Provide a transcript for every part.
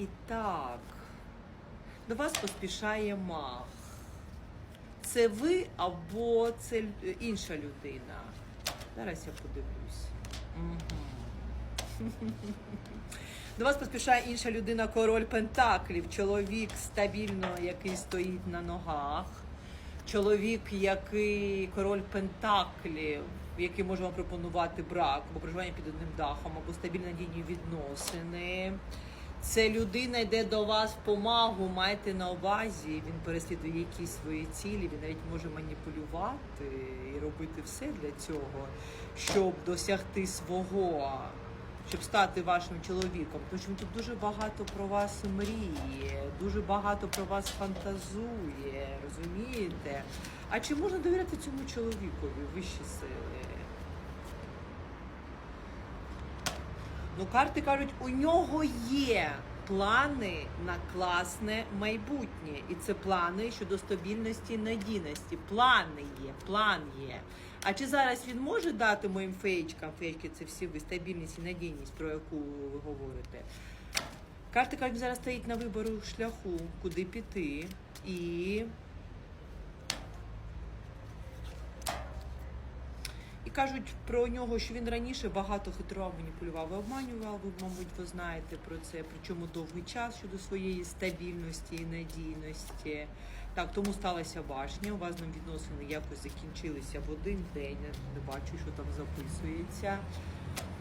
І так, до вас поспішає маг. Це ви або це інша людина? Зараз я подивлюсь. Угу. До вас поспішає інша людина, король Пентаклів, чоловік стабільно, який стоїть на ногах. Чоловік, який король Пентаклів, який може вам пропонувати брак, або проживання під одним дахом, або стабільні надійні відносини. Це людина йде до вас в помагу, майте на увазі, він переслідує якісь свої цілі, він навіть може маніпулювати і робити все для цього, щоб досягти свого, щоб стати вашим чоловіком. Тому що він тут дуже багато про вас мріє, дуже багато про вас фантазує, розумієте? А чи можна довіряти цьому чоловікові вищі сили? Ну, карти кажуть, у нього є плани на класне майбутнє. І це плани щодо стабільності і надійності. Плани є, план є. А чи зараз він може дати моїм феєчкам, феєчки це всі ви, стабільність і надійність, про яку ви говорите? Карти кажуть, зараз стоїть на вибору шляху, куди піти. І І кажуть про нього, що він раніше багато хитрував, маніпулював і обманював. Ви, мабуть, ви знаєте про це. Причому довгий час щодо своєї стабільності і надійності. Так, тому сталася башня. У вас з ним відносини якось закінчилися в один день. Я не бачу, що там записується.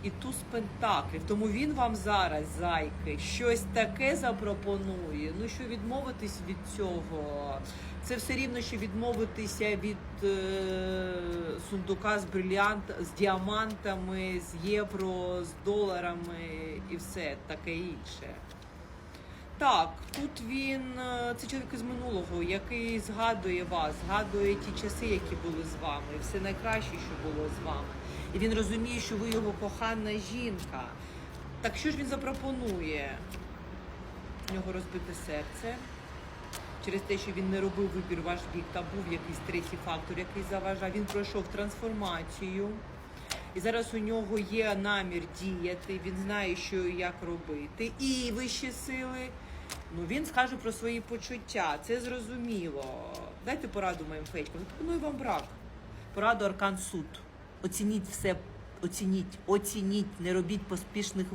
І туз пентаклів. Тому він вам зараз, зайки, щось таке запропонує. Ну що відмовитись від цього? Це все рівно, що відмовитися від е, сундука з бриліант, з діамантами, з євро, з доларами і все таке інше. Так, тут він е, це чоловік із минулого, який згадує вас, згадує ті часи, які були з вами, все найкраще, що було з вами. І він розуміє, що ви його кохана жінка. Так що ж він запропонує? У нього розбите серце. Через те, що він не робив вибір ваш бік, та був якийсь третій фактор, який заважав. Він пройшов трансформацію. І зараз у нього є намір діяти, він знає, що і як робити. І вищі сили. Ну він скаже про свої почуття. Це зрозуміло. Дайте пораду моїм фейчкам. Пропоную вам брак. Пораду Аркан Суд. Оцініть все, оцініть, оцініть, не робіть поспішних